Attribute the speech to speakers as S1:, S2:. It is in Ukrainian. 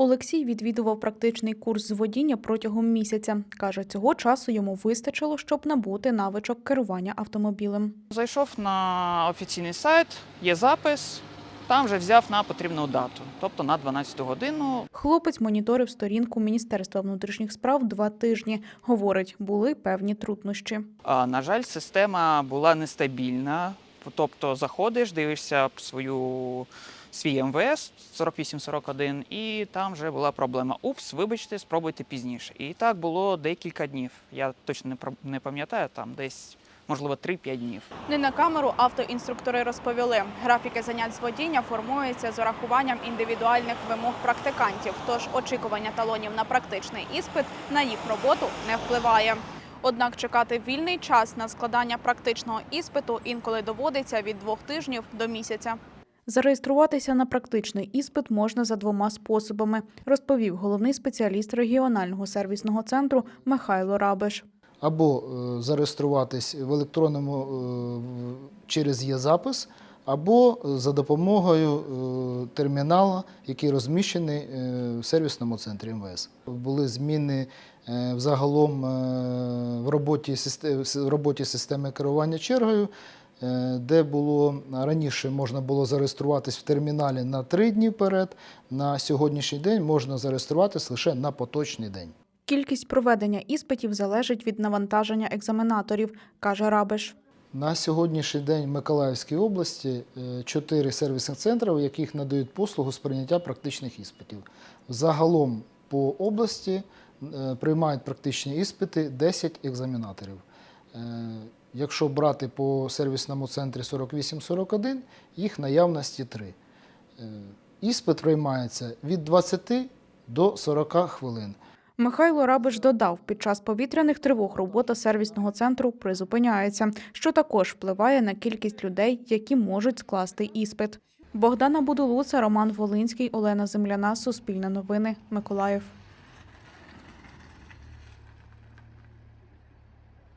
S1: Олексій відвідував практичний курс з водіння протягом місяця. Каже, цього часу йому вистачило, щоб набути навичок керування автомобілем.
S2: Зайшов на офіційний сайт, є запис, там вже взяв на потрібну дату, тобто на 12 годину.
S1: Хлопець моніторив сторінку Міністерства внутрішніх справ два тижні. Говорить, були певні труднощі.
S2: На жаль, система була нестабільна. Тобто заходиш, дивишся свою свій МВС 4841, і там вже була проблема. Упс, вибачте, спробуйте пізніше. І так було декілька днів. Я точно не не пам'ятаю, там десь можливо 3-5 днів.
S3: Не на камеру автоінструктори розповіли, графіки занять з водіння формуються з урахуванням індивідуальних вимог практикантів. Тож очікування талонів на практичний іспит на їх роботу не впливає. Однак чекати вільний час на складання практичного іспиту інколи доводиться від двох тижнів до місяця.
S1: Зареєструватися на практичний іспит можна за двома способами, розповів головний спеціаліст регіонального сервісного центру Михайло Рабиш.
S4: або е, зареєструватись в електронному е, через є-запис, або за допомогою е, термінала, який розміщений е, в сервісному центрі МВС. Були зміни е, взагалом в роботі, в роботі системи керування чергою. Де було раніше можна було зареєструватись в терміналі на три дні вперед, на сьогоднішній день можна зареєструватись лише на поточний день.
S1: Кількість проведення іспитів залежить від навантаження екзаменаторів, каже Рабиш.
S4: На сьогоднішній день в Миколаївській області е, чотири сервісних центри, в яких надають послугу з прийняття практичних іспитів. Загалом по області е, приймають практичні іспити 10 екзаменаторів. Е, Якщо брати по сервісному центрі 4841, їх наявності 3. Іспит приймається від 20 до 40 хвилин.
S1: Михайло Рабиш додав, під час повітряних тривог робота сервісного центру призупиняється, що також впливає на кількість людей, які можуть скласти іспит. Богдана Будулуца, Роман Волинський, Олена Земляна, Суспільне новини, Миколаїв.